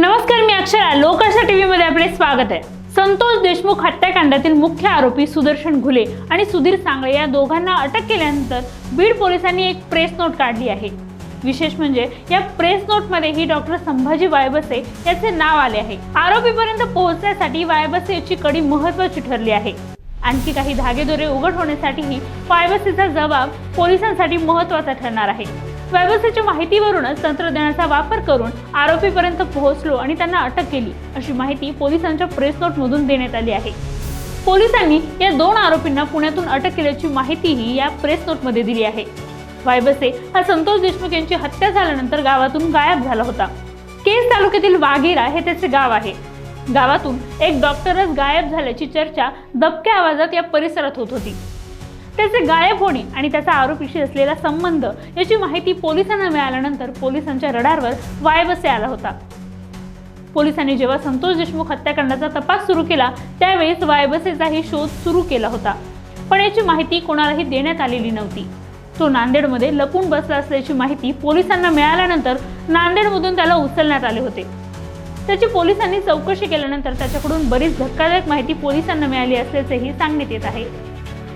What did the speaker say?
नमस्कार मी अक्षरा. लोकाशा टीव्ही मध्ये आपले स्वागत आहे. संतोष देशमुख हत्याकांडातील मुख्य आरोपी सुदर्शन घुले आणि सुधीर सांगळे या दोघांना अटक केल्यानंतर बीड पोलिसांनी एक प्रेस नोट काढली आहे. विशेष म्हणजे या प्रेस नोटमध्ये ही डॉक्टर संभाजी वायबसे याचे नाव आले आहे. आरोपीपर्यंत पोहोचण्यासाठी वायबसे याची कडी महत्वाची ठरली आहे. आणखी काही धागेदोरे उघड होण्यासाठीही वायबसेचा जबाब पोलिसांसाठी महत्त्वाचा ठरणार आहे. व्यवस्थेच्या माहितीवरूनच तंत्रज्ञानाचा वापर करून आरोपीपर्यंत पोहोचलो आणि त्यांना अटक केली. अशी माहिती पोलिसांच्या प्रेस नोटमधून देण्यात आली आहे. पोलिसांनी या दोन आरोपींना पुण्यातून अटक केल्याची माहितीही या प्रेस नोटमध्ये दिली आहे. वायबसे हा संतोष देशमुख यांची हत्या झाल्यानंतर गावातून गायब झाला होता. केस तालुक्यातील वाघेरा हे त्याचे गाव आहे. गावातून एक डॉक्टरच गायब झाल्याची चर्चा दबक्या आवाजात या परिसरात होत होती. त्याचे गायब होणे आणि त्याचा आरोपीशी असलेला संबंध याची माहिती पोलिसांना मिळाल्यानंतर पोलिसांच्या रडारवर वायबसे आला होता. पोलिसांनी जेव्हा संतोष देशमुख हत्याकांडाचा तपास सुरू केला त्यावेळेस वायबसेचाही शोध सुरू केला होता. पण याची माहिती कोणालाही देण्यात आलेली नव्हती. तो नांदेडमध्ये लपून बसला असल्याची माहिती पोलिसांना मिळाल्यानंतर नांदेडमधून त्याला उचलण्यात आले होते. त्याची पोलिसांनी चौकशी केल्यानंतर त्याच्याकडून बरीच धक्कादायक माहिती पोलिसांना मिळाली असल्याचेही सांगण्यात येत आहे.